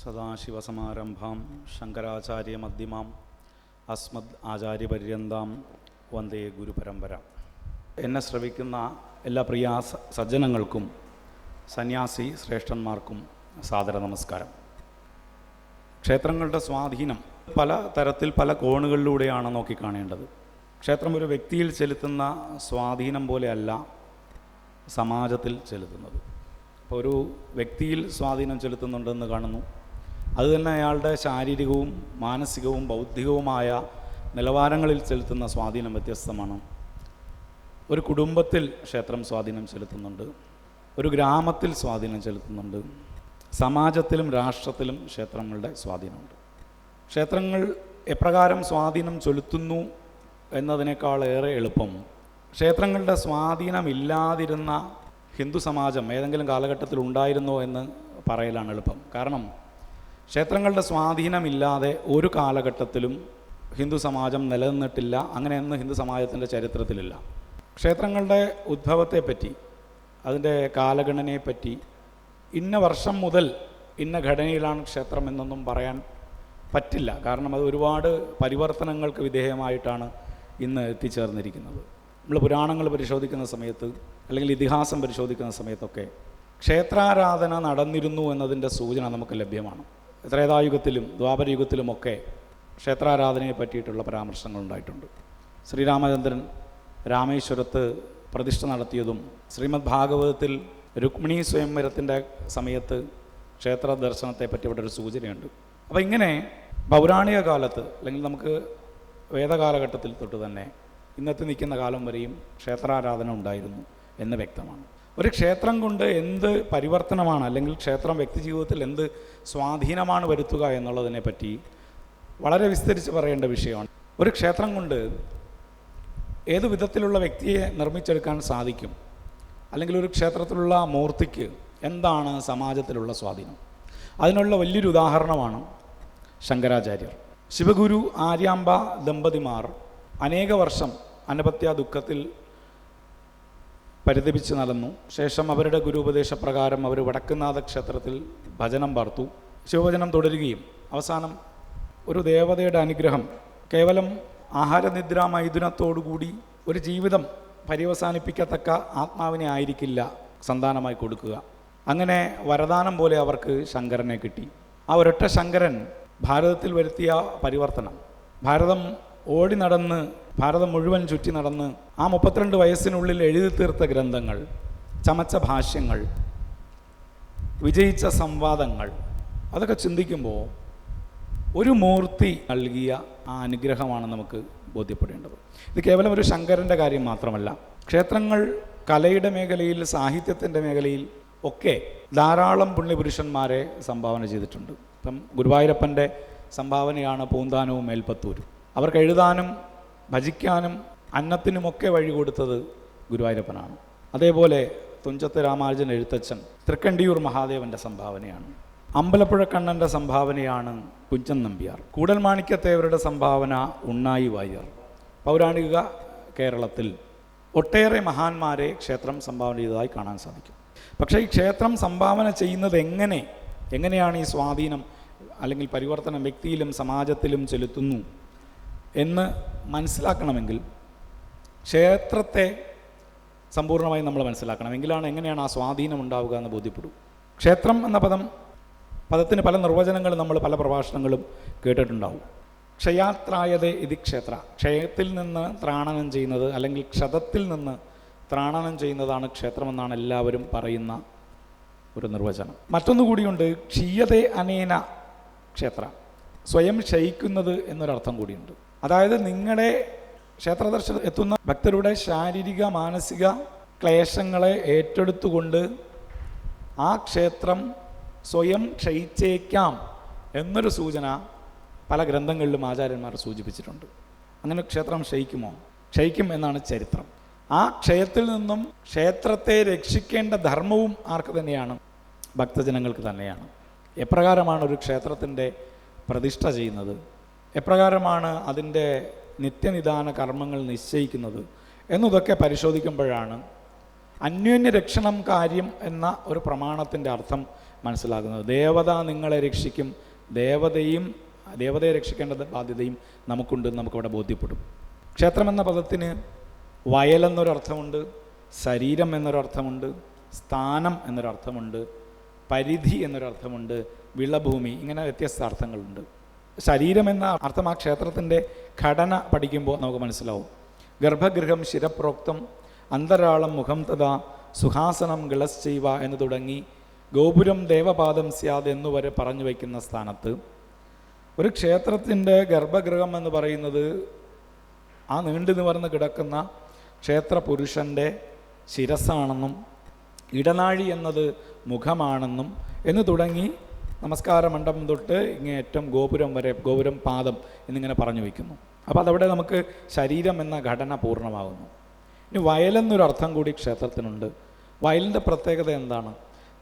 സദാശിവസമാരംഭാം ശങ്കരാചാര്യമധ്യമാം അസ്മദ് ആചാര്യപര്യന്താം വന്ദേ ഗുരുപരമ്പര. എന്നെ ശ്രവിക്കുന്ന എല്ലാ പ്രിയ സജ്ജനങ്ങൾക്കും സന്യാസി ശ്രേഷ്ഠന്മാർക്കും സാദര നമസ്കാരം. ക്ഷേത്രങ്ങളുടെ സ്വാധീനം പല തരത്തിൽ പല കോണുകളിലൂടെയാണ് നോക്കിക്കാണേണ്ടത്. ക്ഷേത്രം ഒരു വ്യക്തിയിൽ ചെലുത്തുന്ന സ്വാധീനം പോലെയല്ല സമാജത്തിൽ ചെലുത്തുന്നത്. അപ്പോൾ ഒരു വ്യക്തിയിൽ സ്വാധീനം ചെലുത്തുന്നുണ്ടെന്ന് കാണുന്നു. അതുതന്നെ അയാളുടെ ശാരീരികവും മാനസികവും ബൗദ്ധികവുമായ നിലവാരങ്ങളിൽ ചെലുത്തുന്ന സ്വാധീനം വ്യത്യസ്തമാണ്. ഒരു കുടുംബത്തിൽ ക്ഷേത്രം സ്വാധീനം ചെലുത്തുന്നുണ്ട്. ഒരു ഗ്രാമത്തിൽ സ്വാധീനം ചെലുത്തുന്നുണ്ട്. സമാജത്തിലും രാഷ്ട്രത്തിലും ക്ഷേത്രങ്ങളുടെ സ്വാധീനമുണ്ട്. ക്ഷേത്രങ്ങൾ എപ്രകാരം സ്വാധീനം ചൊലുത്തുന്നു ചെലുത്തുന്നു എന്നതിനേക്കാളേറെ എളുപ്പം. ക്ഷേത്രങ്ങളുടെ സ്വാധീനമില്ലാതിരുന്ന ഹിന്ദു സമാജം ഏതെങ്കിലും കാലഘട്ടത്തിൽ ഉണ്ടായിരുന്നോ എന്ന് പറയലാണ് എളുപ്പം. കാരണം ക്ഷേത്രങ്ങളുടെ സ്വാധീനമില്ലാതെ ഒരു കാലഘട്ടത്തിലും ഹിന്ദു സമാജം നിലനിന്നിട്ടില്ല. അങ്ങനെയൊന്നും ഹിന്ദു സമാജത്തിന്റെ ചരിത്രത്തിലില്ല. ക്ഷേത്രങ്ങളുടെ ഉദ്ഭവത്തെപ്പറ്റി അതിന്റെ കാലഗണനയെപ്പറ്റി ഇന്ന വർഷം മുതൽ ഇന്ന ഘടനയിലാണ് ക്ഷേത്രം എന്നൊന്നും പറയാൻ പറ്റില്ല. കാരണം അത് ഒരുപാട് പരിവർത്തനങ്ങൾക്ക് വിധേയമായിട്ടാണ് ഇന്ന് എത്തിച്ചേർന്നിരിക്കുന്നത്. നമ്മൾ പുരാണങ്ങൾ പരിശോധിക്കുന്ന സമയത്ത് അല്ലെങ്കിൽ ഇതിഹാസം പരിശോധിക്കുന്ന സമയത്തൊക്കെ ക്ഷേത്രാരാധന നടന്നിരുന്നു എന്നതിന്റെ സൂചന നമുക്ക് ലഭ്യമാണ്. ത്രേതായുഗത്തിലും ദ്വാപരയുഗത്തിലുമൊക്കെ ക്ഷേത്രാരാധനയെ പറ്റിയിട്ടുള്ള പരാമർശങ്ങൾ ഉണ്ടായിട്ടുണ്ട്. ശ്രീരാമചന്ദ്രൻ രാമേശ്വരത്ത് പ്രതിഷ്ഠ നടത്തിയതും ശ്രീമദ് ഭാഗവതത്തിൽ രുക്മിണി സ്വയംവരത്തിന്റെ സമയത്ത് ക്ഷേത്ര ദർശനത്തെ പറ്റി ഇവിടെ ഒരു സൂചനയുണ്ട്. അപ്പോൾ ഇങ്ങനെ പൗരാണിക കാലത്ത് അല്ലെങ്കിൽ നമുക്ക് വേദകാലഘട്ടത്തിൽ തൊട്ട് തന്നെ ഇന്നത്തെ നിൽക്കുന്ന കാലം വരെയും ക്ഷേത്രാരാധന ഉണ്ടായിരുന്നു എന്ന് വ്യക്തമാണ്. ഒരു ക്ഷേത്രം കൊണ്ട് എന്ത് പരിവർത്തനമാണ് അല്ലെങ്കിൽ ക്ഷേത്രം വ്യക്തി ജീവിതത്തിൽ എന്ത് സ്വാധീനമാണ് വരുത്തുക എന്നുള്ളതിനെ പറ്റി വളരെ വിസ്തരിച്ച് പറയേണ്ട വിഷയമാണ്. ഒരു ക്ഷേത്രം കൊണ്ട് ഏത് വിധത്തിലുള്ള വ്യക്തിയെ നിർമ്മിച്ചെടുക്കാൻ സാധിക്കും അല്ലെങ്കിൽ ഒരു ക്ഷേത്രത്തിലുള്ള മൂർത്തിക്ക് എന്താണ് സമാജത്തിലുള്ള സ്വാധീനം? അതിനുള്ള വലിയൊരു ഉദാഹരണമാണ് ശങ്കരാചാര്യർ. ശിവഗുരു ആര്യാമ്പ ദമ്പതിമാർ അനേക വർഷം അനപത്യ ദുഃഖത്തിൽ പരിതപിച്ച് നടന്നു. ശേഷം അവരുടെ ഗുരുപദേശപ്രകാരം അവർ വടക്കുന്നാഥ ക്ഷേത്രത്തിൽ ഭജനം പാർത്തു. ശിവഭജനം തുടരുകയും അവസാനം ഒരു ദേവതയുടെ അനുഗ്രഹം. കേവലം ആഹാരനിദ്ര മൈഥുനത്തോടുകൂടി ഒരു ജീവിതം പര്യവസാനിപ്പിക്കത്തക്ക ആത്മാവിനെ ആയിരിക്കില്ല സന്താനമായി കൊടുക്കുക. അങ്ങനെ വരദാനം പോലെ അവർക്ക് ശങ്കരനെ കിട്ടി. ആ ഒരൊറ്റ ശങ്കരൻ ഭാരതത്തിൽ വരുത്തിയ പരിവർത്തനം. ഭാരതം ഓടി നടന്ന് ഭാരതം മുഴുവൻ ചുറ്റി നടന്ന് ആ മുപ്പത്തിരണ്ട് വയസ്സിനുള്ളിൽ എഴുതി തീർത്ത ഗ്രന്ഥങ്ങൾ ചമച്ച ഭാഷ്യങ്ങൾ വിജയിച്ച സംവാദങ്ങൾ അതൊക്കെ ചിന്തിക്കുമ്പോൾ ഒരു മൂർത്തി നൽകിയ ആ അനുഗ്രഹമാണ് നമുക്ക് ബോധ്യപ്പെടേണ്ടത്. ഇത് കേവലം ഒരു ശങ്കരന്റെ കാര്യം മാത്രമല്ല ക്ഷേത്രങ്ങൾ കലയുടെ മേഖലയിൽ സാഹിത്യത്തിന്റെ മേഖലയിൽ ഒക്കെ ധാരാളം പുണ്യപുരുഷന്മാരെ സംഭാവന ചെയ്തിട്ടുണ്ട്. ഇപ്പം ഗുരുവായൂരപ്പന്റെ സംഭാവനയാണ് പൂന്താനവും മേൽപ്പത്തൂരും. അവർക്ക് എഴുതാനും ഭജിക്കാനും അന്നത്തിനുമൊക്കെ വഴി കൊടുത്തത് ഗുരുവായൂരപ്പനാണ്. അതേപോലെ തുഞ്ചത്ത് രാമാനുജൻ എഴുത്തച്ഛൻ തൃക്കണ്ടിയൂർ മഹാദേവന്റെ സംഭാവനയാണ്. അമ്പലപ്പുഴ കണ്ണന്റെ സംഭാവനയാണ് കുഞ്ചൻ നമ്പ്യാർ. കൂടൽമാണിക്യത്തേവരുടെ സംഭാവന ഉണ്ണായി വാര്യർ. പൗരാണിക കേരളത്തിൽ ഒട്ടേറെ മഹാന്മാരെ ക്ഷേത്രം സംഭാവന ചെയ്തതായി കാണാൻ സാധിക്കും. പക്ഷേ ഈ ക്ഷേത്രം സംഭാവന ചെയ്യുന്നത് എങ്ങനെ? എങ്ങനെയാണ് ഈ സ്വാധീനം അല്ലെങ്കിൽ പരിവർത്തനം വ്യക്തിയിലും സമാജത്തിലും ചെലുത്തുന്നു എന്ന് മനസ്സിലാക്കണമെങ്കിൽ ക്ഷേത്രത്തെ സമ്പൂർണമായി നമ്മൾ മനസ്സിലാക്കണം. എങ്കിലാണ് എങ്ങനെയാണ് ആ സ്വാധീനം ഉണ്ടാവുക എന്ന് ബോധ്യപ്പെടൂ. ക്ഷേത്രം എന്ന പദം പദത്തിന് പല നിർവചനങ്ങളും നമ്മൾ പല പ്രഭാഷണങ്ങളും കേട്ടിട്ടുണ്ടാവും. ക്ഷയാത്രായതേ ഇതി ക്ഷേത്ര. ക്ഷയത്തിൽ നിന്ന് ത്രാണനം ചെയ്യുന്നത് അല്ലെങ്കിൽ ക്ഷതത്തിൽ നിന്ന് ത്രാണനം ചെയ്യുന്നതാണ് ക്ഷേത്രമെന്നാണ് എല്ലാവരും പറയുന്ന ഒരു നിർവചനം. മറ്റൊന്നുകൂടിയുണ്ട് ക്ഷീയതേ അനേന. ക്ഷേത്ര. സ്വയം ക്ഷയിക്കുന്നത് എന്നൊരർത്ഥം കൂടിയുണ്ട്. അതായത് നിങ്ങളുടെ ക്ഷേത്രദർശനം എത്തുന്ന ഭക്തരുടെ ശാരീരിക മാനസിക ക്ലേശങ്ങളെ ഏറ്റെടുത്തുകൊണ്ട് ആ ക്ഷേത്രം സ്വയം ക്ഷയിച്ചേക്കാം എന്നൊരു സൂചന പല ഗ്രന്ഥങ്ങളിലും ആചാര്യന്മാർ സൂചിപ്പിച്ചിട്ടുണ്ട്. അങ്ങനെ ക്ഷേത്രം ക്ഷയിക്കുമോ? ക്ഷയിക്കും എന്നാണ് ചരിത്രം. ആ ക്ഷയത്തിൽ നിന്നും ക്ഷേത്രത്തെ രക്ഷിക്കേണ്ട ധർമ്മവും ആർക്ക് തന്നെയാണ്? ഭക്തജനങ്ങൾക്ക് തന്നെയാണ്. എപ്രകാരമാണ് ഒരു ക്ഷേത്രത്തിന്റെ പ്രതിഷ്ഠ ചെയ്യുന്നത്? എപ്രകാരമാണ് അതിന്റെ നിത്യനിദാന കർമ്മങ്ങൾ നിശ്ചയിക്കുന്നത്? എന്നതൊക്കെ പരിശോധിക്കുമ്പോഴാണ് അന്യോന്യ രക്ഷണം കാര്യം എന്ന ഒരു പ്രമാണത്തിന്റെ അർത്ഥം മനസ്സിലാകുന്നത്. ദേവത നിങ്ങളെ രക്ഷിക്കും. ദേവതയും ദേവതയെ രക്ഷിക്കേണ്ട ബാധ്യതയും നമുക്കുണ്ടെന്ന് നമുക്കവിടെ ബോധ്യപ്പെടും. ക്ഷേത്രം എന്ന പദത്തിന് വയലെന്നൊരർത്ഥമുണ്ട് ശരീരം എന്നൊരർത്ഥമുണ്ട് സ്ഥാനം എന്നൊരർത്ഥമുണ്ട് പരിധി എന്നൊരർത്ഥമുണ്ട് വിളഭൂമി ഇങ്ങനെ വ്യത്യസ്ത അർത്ഥങ്ങളുണ്ട് ശരീരം എന്ന അർത്ഥം ആ ക്ഷേത്രത്തിന്റെ ഘടന പഠിക്കുമ്പോൾ നമുക്ക് മനസ്സിലാവും. ഗർഭഗൃഹം ശിരപ്രോക്തം അന്തരാളം മുഖം തഥാ സുഹാസനം ഗളശ്ചൈവ എന്ന് തുടങ്ങി ഗോപുരം ദേവപാദം സ്യാദ് എന്നുവരെ പറഞ്ഞു വയ്ക്കുന്ന സ്ഥാനത്ത്. ഒരു ക്ഷേത്രത്തിന്റെ ഗർഭഗൃഹം എന്ന് പറയുന്നത് ആ നീണ്ടു നിവർന്ന് കിടക്കുന്ന ക്ഷേത്ര പുരുഷന്റെ ശിരസാണെന്നും ഇടനാഴി എന്നത് മുഖമാണെന്നും എന്ന് തുടങ്ങി നമസ്കാര മണ്ഡപം തൊട്ട് ഇങ്ങേറ്റം ഗോപുരം വരെ ഗോപുരം പാദം എന്നിങ്ങനെ പറഞ്ഞു വയ്ക്കുന്നു. അപ്പോൾ അതവിടെ നമുക്ക് ശരീരം എന്ന ഘടന പൂർണമാകുന്നു. ഇനി വയലെന്നൊരു അർത്ഥം കൂടി ക്ഷേത്രത്തിനുണ്ട്. വയലിന്റെ പ്രത്യേകത എന്താണ്?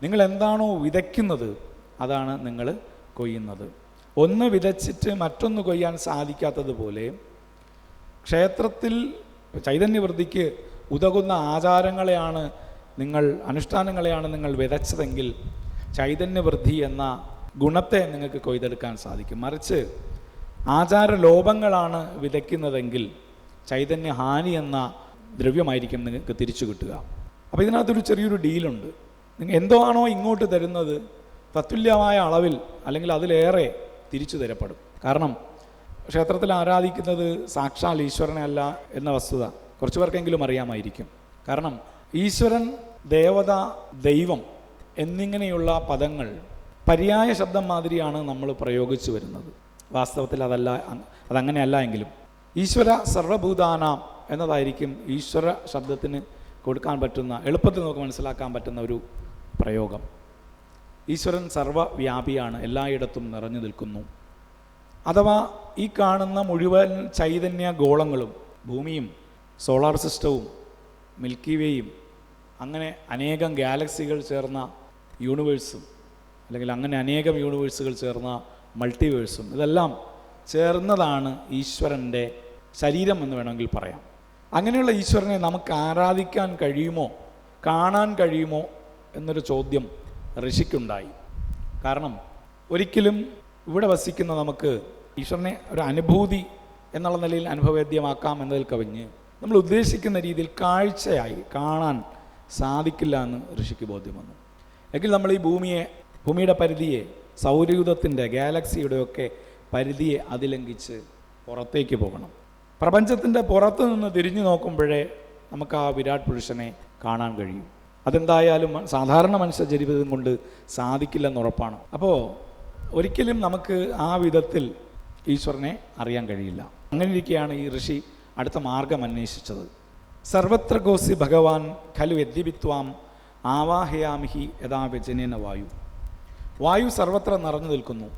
നിങ്ങൾ എന്താണോ വിതയ്ക്കുന്നത് അതാണ് നിങ്ങൾ കൊയ്യുന്നത്. ഒന്ന് വിതച്ചിട്ട് മറ്റൊന്ന് കൊയ്യാൻ സാധിക്കാത്തതുപോലെ ക്ഷേത്രത്തിൽ ചൈതന്യവൃത്തിക്ക് ഉതകുന്ന ആചാരങ്ങളെയാണ് നിങ്ങൾ അനുഷ്ഠാനങ്ങളെയാണ് നിങ്ങൾ വിതച്ചതെങ്കിൽ ചൈതന്യവൃദ്ധി എന്ന ഗുണത്തെ നിങ്ങൾക്ക് കൊയ്തെടുക്കാൻ സാധിക്കും. മറിച്ച് ആചാര ലോപങ്ങളാണ് വിതയ്ക്കുന്നതെങ്കിൽ ചൈതന്യഹാനി എന്ന ദ്രവ്യമായിരിക്കും നിങ്ങൾക്ക് തിരിച്ചു കിട്ടുക. അപ്പോൾ ഇതിനകത്തൊരു ചെറിയൊരു ഡീലുണ്ട്. നിങ്ങൾ എന്തോ ആണോ ഇങ്ങോട്ട് തരുന്നത് തത്തുല്യമായ അളവിൽ അല്ലെങ്കിൽ അതിലേറെ തിരിച്ചു തരപ്പെടും. കാരണം ക്ഷേത്രത്തിൽ ആരാധിക്കുന്നത് സാക്ഷാൽ ഈശ്വരനെ അല്ല എന്ന വസ്തുത കുറച്ചു പേർക്കെങ്കിലും അറിയാമായിരിക്കും. കാരണം ഈശ്വരൻ ദേവത ദൈവം എന്നിങ്ങനെയുള്ള പദങ്ങൾ പര്യായ ശബ്ദം മാതിരിയാണ് നമ്മൾ പ്രയോഗിച്ചു വരുന്നത്. വാസ്തവത്തിൽ അതല്ല അതങ്ങനെയല്ല എങ്കിലും ഈശ്വര സർവഭൂതാനാം എന്നതായിരിക്കും ഈശ്വര ശബ്ദത്തിന് കൊടുക്കാൻ പറ്റുന്ന എളുപ്പത്തിൽ നമുക്ക് മനസ്സിലാക്കാൻ പറ്റുന്ന ഒരു പ്രയോഗം. ഈശ്വരൻ സർവവ്യാപിയാണ് എല്ലായിടത്തും നിറഞ്ഞു നിൽക്കുന്നു. അഥവാ ഈ കാണുന്ന മുഴുവൻ ചൈതന്യ ഗോളങ്ങളും ഭൂമിയും സോളാർ സിസ്റ്റവും മിൽക്കി വേയും അങ്ങനെ അനേകം ഗാലക്സികൾ ചേർന്ന യൂണിവേഴ്സും അല്ലെങ്കിൽ അങ്ങനെ അനേകം യൂണിവേഴ്സുകൾ ചേർന്ന മൾട്ടിവേഴ്സും ഇതെല്ലാം ചേർന്നതാണ് ഈശ്വരന്റെ ശരീരം എന്ന് വേണമെങ്കിൽ പറയാം. അങ്ങനെയുള്ള ഈശ്വരനെ നമുക്ക് ആരാധിക്കാൻ കഴിയുമോ കാണാൻ കഴിയുമോ എന്നൊരു ചോദ്യം ഋഷിക്കുണ്ടായി. കാരണം ഒരിക്കലും ഇവിടെ വസിക്കുന്ന നമുക്ക് ഈശ്വരനെ ഒരു അനുഭൂതി എന്നുള്ള നിലയിൽ അനുഭവവേദ്യമാക്കാം എന്നതിൽ കവിഞ്ഞ് നമ്മൾ ഉദ്ദേശിക്കുന്ന രീതിയിൽ കാഴ്ചയായി കാണാൻ സാധിക്കില്ല എന്ന് ഋഷിക്ക് ബോധ്യം വന്നു. എങ്കിൽ നമ്മൾ ഈ ഭൂമിയെ ഭൂമിയുടെ പരിധിയെ സൗരയുധത്തിന്റെ ഗാലക്സിയുടെയൊക്കെ പരിധിയെ അതിലംഘിച്ച് പുറത്തേക്ക് പോകണം. പ്രപഞ്ചത്തിന്റെ പുറത്ത് നിന്ന് തിരിഞ്ഞു നോക്കുമ്പോഴേ നമുക്ക് ആ വിരാട് പുരുഷനെ കാണാൻ കഴിയും. അതെന്തായാലും സാധാരണ മനുഷ്യ ജീവിതം കൊണ്ട് സാധിക്കില്ലെന്ന് ഉറപ്പാണ്. അപ്പോൾ ഒരിക്കലും നമുക്ക് ആ വിധത്തിൽ ഈശ്വരനെ അറിയാൻ കഴിയില്ല. അങ്ങനെ ഇരിക്കെയാണ് ഈ ഋഷി അടുത്ത മാർഗം അന്വേഷിച്ചത്. സർവത്ര ഗോസി ഭഗവാൻ ഖലു യദ്യപിത്വാം ആവാഹയാമിഹി യഥാ വ്യജനേന വായു. വായു സർവത്ര നിറഞ്ഞു നിൽക്കുന്നു.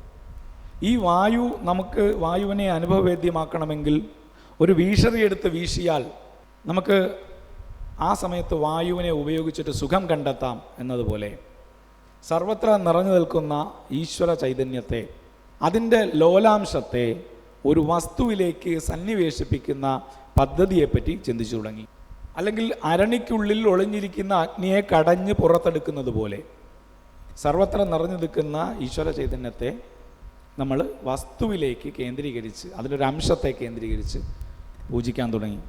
ഈ വായു നമുക്ക് വായുവിനെ അനുഭവവേദ്യമാക്കണമെങ്കിൽ ഒരു വീശറി എടുത്ത് വീശിയാൽ നമുക്ക് ആ സമയത്ത് വായുവിനെ ഉപയോഗിച്ചിട്ട് സുഖം കണ്ടെത്താം എന്നതുപോലെ സർവത്ര നിറഞ്ഞു നിൽക്കുന്ന ഈശ്വര ചൈതന്യത്തെ അതിന്റെ ലോലാംശത്തെ ഒരു വസ്തുവിലേക്ക് സന്നിവേശിപ്പിക്കുന്ന പദ്ധതിയെപ്പറ്റി ചിന്തിച്ചു തുടങ്ങി. അല്ലെങ്കിൽ അരണിക്കുള്ളിൽ ഒളിഞ്ഞിരിക്കുന്ന അഗ്നിയെ കടഞ്ഞ് പുറത്തെടുക്കുന്നത് പോലെ. സർവത്ര നിറഞ്ഞു നിൽക്കുന്ന ഈശ്വര ചൈതന്യത്തെ നമ്മൾ വസ്തുവിലേക്ക് കേന്ദ്രീകരിച്ച് അതിലൊരു അംശത്തെ കേന്ദ്രീകരിച്ച് പൂജിക്കാൻ തുടങ്ങി.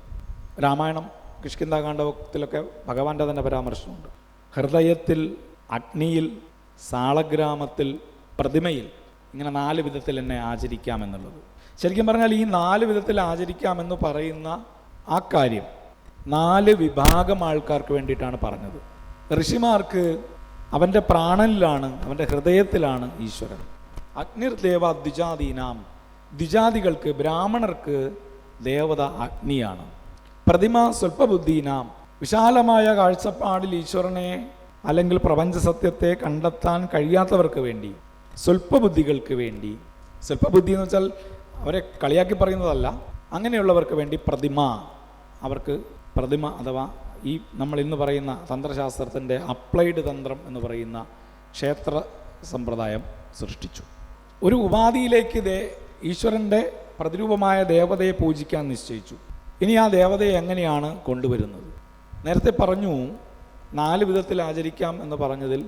രാമായണം കിഷ്കിന്താകാണ്ഡത്തിലൊക്കെ ഭഗവാന്റെ തന്നെ പരാമർശമുണ്ട്. ഹൃദയത്തിൽ അഗ്നിയിൽ സാളഗ്രാമത്തിൽ പ്രതിമയിൽ ഇങ്ങനെ നാല് വിധത്തിൽ എന്നെ ആചരിക്കാമെന്നുള്ളത് ശരിക്കും പറഞ്ഞാൽ ഈ നാല് വിധത്തിൽ ആചരിക്കാമെന്ന് പറയുന്ന ആ കാര്യം നാല് വിഭാഗം ആൾക്കാർക്ക് വേണ്ടിയിട്ടാണ് പറഞ്ഞത്. ഋഷിമാർക്ക് അവന്റെ പ്രാണനിലാണ് അവന്റെ ഹൃദയത്തിലാണ് ഈശ്വരൻ. അഗ്നിർദേവ ദ്വിജാതീനാം. ദ്വിജാതികൾക്ക് ബ്രാഹ്മണർക്ക് ദേവത അഗ്നിയാണ്. പ്രതിമ സ്വൽപ്പബുദ്ധീനാം വിശാലമായ കാഴ്ചപ്പാടിൽ ഈശ്വരനെ അല്ലെങ്കിൽ പ്രപഞ്ച സത്യത്തെ കണ്ടെത്താൻ കഴിയാത്തവർക്ക് വേണ്ടി സ്വൽപ്പബുദ്ധികൾക്ക് വേണ്ടി. സ്വൽപ്പബുദ്ധി എന്ന് വെച്ചാൽ അവരെ കളിയാക്കി പറയുന്നതല്ല അങ്ങനെയുള്ളവർക്ക് വേണ്ടി പ്രതിമ അവർക്ക് പ്രതിമ അഥവാ ഈ നമ്മൾ ഇന്ന് പറയുന്ന തന്ത്രശാസ്ത്രത്തിന്റെ അപ്ലൈഡ് തന്ത്രം എന്ന് പറയുന്ന ക്ഷേത്ര സമ്പ്രദായം സൃഷ്ടിച്ചു. ഒരു ഉപാധിയിലേക്ക് ദേ ഈശ്വരന്റെ പ്രതിരൂപമായ ദേവതയെ പൂജിക്കാൻ നിശ്ചയിച്ചു. ഇനി ആ ദേവതയെ എങ്ങനെയാണ് കൊണ്ടുവരുന്നത്? നേരത്തെ പറഞ്ഞു നാല് വിധത്തിൽ ആചരിക്കാം എന്ന് പറഞ്ഞതിൽ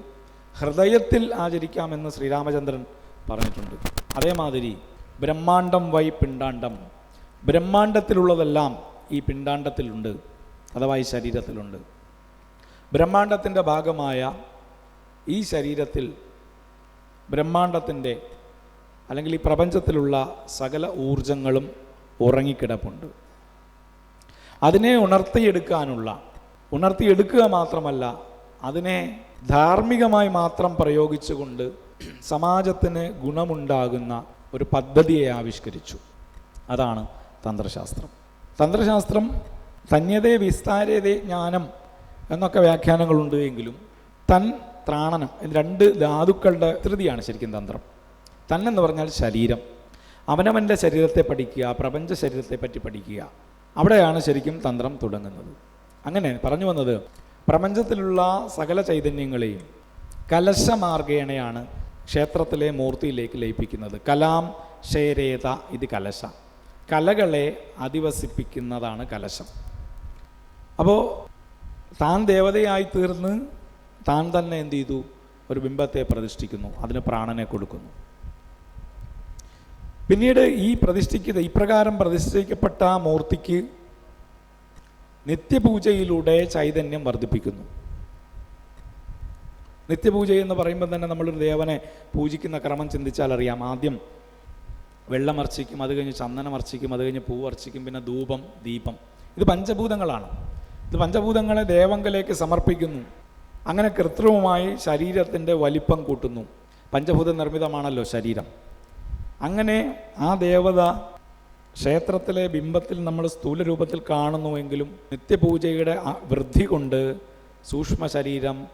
ഹൃദയത്തിൽ ആചരിക്കാം എന്ന് ശ്രീരാമചന്ദ്രൻ പറഞ്ഞിട്ടുണ്ട്. അതേമാതിരി ബ്രഹ്മാണ്ടം വൈ പിണ്ടാണ്ടം ബ്രഹ്മാണ്ടത്തിലുള്ളതെല്ലാം ഈ പിണ്ടാണ്ടത്തിലുണ്ട് അഥവാ ഈ ശരീരത്തിലുണ്ട്. ബ്രഹ്മാണ്ടത്തിന്റെ ഭാഗമായ ഈ ശരീരത്തിൽ ബ്രഹ്മാണ്ടത്തിന്റെ അല്ലെങ്കിൽ ഈ പ്രപഞ്ചത്തിലുള്ള സകല ഊർജങ്ങളും ഉറങ്ങിക്കിടപ്പുണ്ട്. അതിനെ ഉണർത്തിയെടുക്കാനുള്ള ഉണർത്തിയെടുക്കുക മാത്രമല്ല അതിനെ ധാർമ്മികമായി മാത്രം പ്രയോഗിച്ചുകൊണ്ട് സമാജത്തിന് ഗുണമുണ്ടാകുന്ന ഒരു പദ്ധതിയെ ആവിഷ്കരിച്ചു. അതാണ് തന്ത്രശാസ്ത്രം. തന്ത്രശാസ്ത്രം ധന്യതേ വിസ്താരതേ ജ്ഞാനം എന്നൊക്കെ വ്യാഖ്യാനങ്ങളുണ്ട് എങ്കിലും തൻ ത്രാണനം രണ്ട് ധാതുക്കളുടെ ധൃതിയാണ് ശരിക്കും തന്ത്രം. തൻ എന്ന് പറഞ്ഞാൽ ശരീരം. അവനവന്റെ ശരീരത്തെ പഠിക്കുക പ്രപഞ്ച ശരീരത്തെ പറ്റി പഠിക്കുക. അവിടെയാണ് ശരിക്കും തന്ത്രം തുടങ്ങുന്നത്. അങ്ങനെ പറഞ്ഞു വന്നത് പ്രപഞ്ചത്തിലുള്ള സകല ചൈതന്യങ്ങളെയും കലശമാർഗേണയാണ് ക്ഷേത്രത്തിലെ മൂർത്തിയിലേക്ക് ലയിപ്പിക്കുന്നത്. കലാം ശേരേത ഇത് കലശ. കലകളെ അധിവസിപ്പിക്കുന്നതാണ് കലശം. അപ്പോൾ താൻ ദേവതയായി തീർന്ന് താൻ തന്നെ എന്ത് ചെയ്തു? ഒരു ബിംബത്തെ പ്രതിഷ്ഠിക്കുന്നു അതിന് പ്രാണനെ കൊടുക്കുന്നു. പിന്നീട് ഈ പ്രതിഷ്ഠിക്കുന്ന ഇപ്രകാരം പ്രതിഷ്ഠിക്കപ്പെട്ട ആ മൂർത്തിക്ക് നിത്യപൂജയിലൂടെ ചൈതന്യം വർദ്ധിപ്പിക്കുന്നു. നിത്യപൂജ എന്ന് പറയുമ്പോൾ തന്നെ നമ്മളൊരു ദേവനെ പൂജിക്കുന്ന ക്രമം ചിന്തിച്ചാൽ അറിയാം. ആദ്യം വെള്ളം അർച്ചിക്കും അത് കഴിഞ്ഞ് ചന്ദനം അർച്ചിക്കും അത് കഴിഞ്ഞ് പൂവർച്ചിക്കും പിന്നെ ധൂപം ദീപം. ഇത് പഞ്ചഭൂതങ്ങളാണ്. ഇത് പഞ്ചഭൂതങ്ങളെ ദേവങ്കലേക്ക് സമർപ്പിക്കുന്നു. അങ്ങനെ കൃത്രിമമായി ശരീരത്തിന്റെ വലിപ്പം കൂട്ടുന്നു. പഞ്ചഭൂത നിർമ്മിതമാണല്ലോ ശരീരം. അങ്ങനെ ആ ദേവത ക്ഷേത്രത്തിലെ ബിംബത്തിൽ നമ്മൾ സ്ഥൂല രൂപത്തിൽ കാണുന്നുവെങ്കിലും നിത്യപൂജയുടെ വൃദ്ധി കൊണ്ട് സൂക്ഷ്മ ശരീരം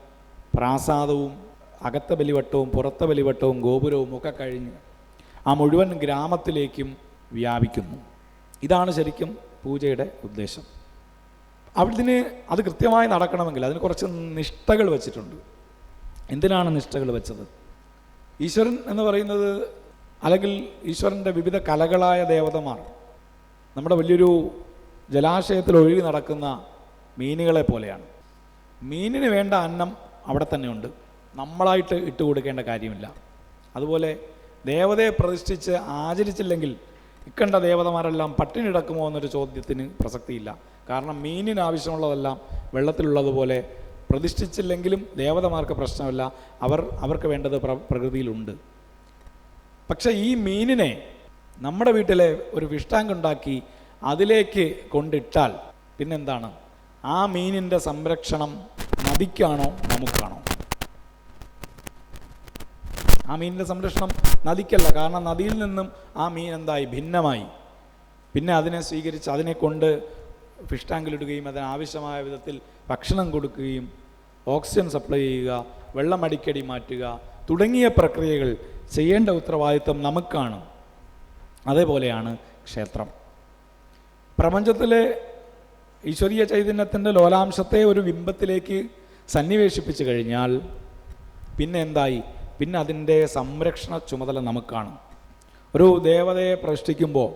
പ്രാസാദവും അകത്ത ബലിവട്ടവും പുറത്ത ബലിവട്ടവും ഗോപുരവും ഒക്കെ കഴിഞ്ഞ് ആ മുഴുവൻ ഗ്രാമത്തിലേക്കും വ്യാപിക്കുന്നു. ഇതാണ് ശരിക്കും പൂജയുടെ ഉദ്ദേശം. അവിടുന്ന് അത് കൃത്യമായി നടക്കണമെങ്കിൽ അതിന് കുറച്ച് നിഷ്ഠകൾ വെച്ചിട്ടുണ്ട്. എന്തിനാണ് നിഷ്ഠകൾ വെച്ചത്? ഈശ്വരൻ എന്ന് പറയുന്നത് അല്ലെങ്കിൽ ഈശ്വരന്റെ വിവിധ കലകളായ ദേവതമാർ നമ്മുടെ വലിയൊരു ജലാശയത്തിൽ ഒഴുകി നടക്കുന്ന മീനുകളെ പോലെയാണ്. മീനിന് വേണ്ട അന്നം അവിടെ തന്നെയുണ്ട് നമ്മളായിട്ട് ഇട്ടുകൊടുക്കേണ്ട കാര്യമില്ല. അതുപോലെ ദേവതയെ പ്രതിഷ്ഠിച്ച് ആചരിച്ചില്ലെങ്കിൽ ഇക്കണ്ട ദേവതമാരെല്ലാം പട്ടിണി കിടക്കുമോ എന്നൊരു ചോദ്യത്തിന് പ്രസക്തിയില്ല. കാരണം മീനിന് ആവശ്യമുള്ളതെല്ലാം വെള്ളത്തിലുള്ളതുപോലെ പ്രതിഷ്ഠിച്ചില്ലെങ്കിലും ദേവതമാർക്ക് പ്രശ്നമില്ല. അവർ അവർക്ക് വേണ്ടത് പ്ര പ്രകൃതിയിലുണ്ട്. പക്ഷേ ഈ മീനിനെ നമ്മുടെ വീട്ടിലെ ഒരു ഫിഷ് ടാങ്ക് ഉണ്ടാക്കി അതിലേക്ക് കൊണ്ടിട്ടാൽ പിന്നെന്താണ്? ആ മീനിന്റെ സംരക്ഷണം നദിക്കാണോ നമുക്കാണോ? ആ മീനിന്റെ സംരക്ഷണം നദിക്കല്ല. കാരണം നദിയിൽ നിന്നും ആ മീൻ എന്തായി? ഭിന്നമായി. പിന്നെ അതിനെ സ്വീകരിച്ച് അതിനെ കൊണ്ട് ഫിഷ് ടാങ്കിലിടുകയും അതിന് ആവശ്യമായ വിധത്തിൽ ഭക്ഷണം കൊടുക്കുകയും ഓക്സിജൻ സപ്ലൈ ചെയ്യുക വെള്ളം അടിക്കടി മാറ്റുക തുടങ്ങിയ പ്രക്രിയകൾ ചെയ്യേണ്ട ഉത്തരവാദിത്വം നമുക്കാണ്. അതേപോലെയാണ് ക്ഷേത്രം. പ്രപഞ്ചത്തിലെ ഈശ്വരീയ ചൈതന്യത്തിന്റെ ലോലാംശത്തെ ഒരു ബിംബത്തിലേക്ക് സന്നിവേശിപ്പിച്ചു കഴിഞ്ഞാൽ പിന്നെ എന്തായി? പിന്നെ അതിന്റെ സംരക്ഷണ ചുമതല നമുക്കാണ് ഒരു ദേവതയെ പ്രതിഷ്ഠിക്കുമ്പോൾ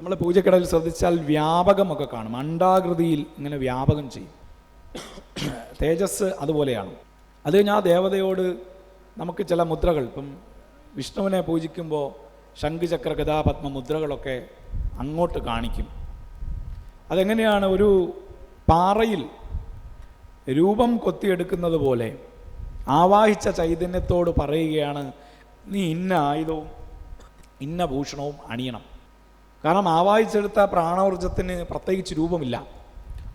നമ്മൾ പൂജക്കടയിൽ ശ്രദ്ധിച്ചാൽ വ്യാപകമൊക്കെ കാണും. അണ്ടാകൃതിയിൽ ഇങ്ങനെ വ്യാപകം ചെയ്യും. തേജസ് അതുപോലെയാണ്. അത് ആ ദേവതയോട് നമുക്ക് ചില മുദ്രകൾ ഇപ്പം വിഷ്ണുവിനെ പൂജിക്കുമ്പോൾ ശംഖുചക്ര ഗതാപത്മ മുദ്രകളൊക്കെ അങ്ങോട്ട് കാണിക്കും. അതെങ്ങനെയാണ് ഒരു പാറയിൽ രൂപം കൊത്തിയെടുക്കുന്നത് പോലെ ആവാഹിച്ച ചൈതന്യത്തോട് പറയുകയാണ് നീ ഇന്ന ആയുധവും ഇന്ന ഭൂഷണവും അണിയണം. കാരണം ആവാഹിച്ചെടുത്ത പ്രാണോർജത്തിന് പ്രത്യേകിച്ച് രൂപമില്ല.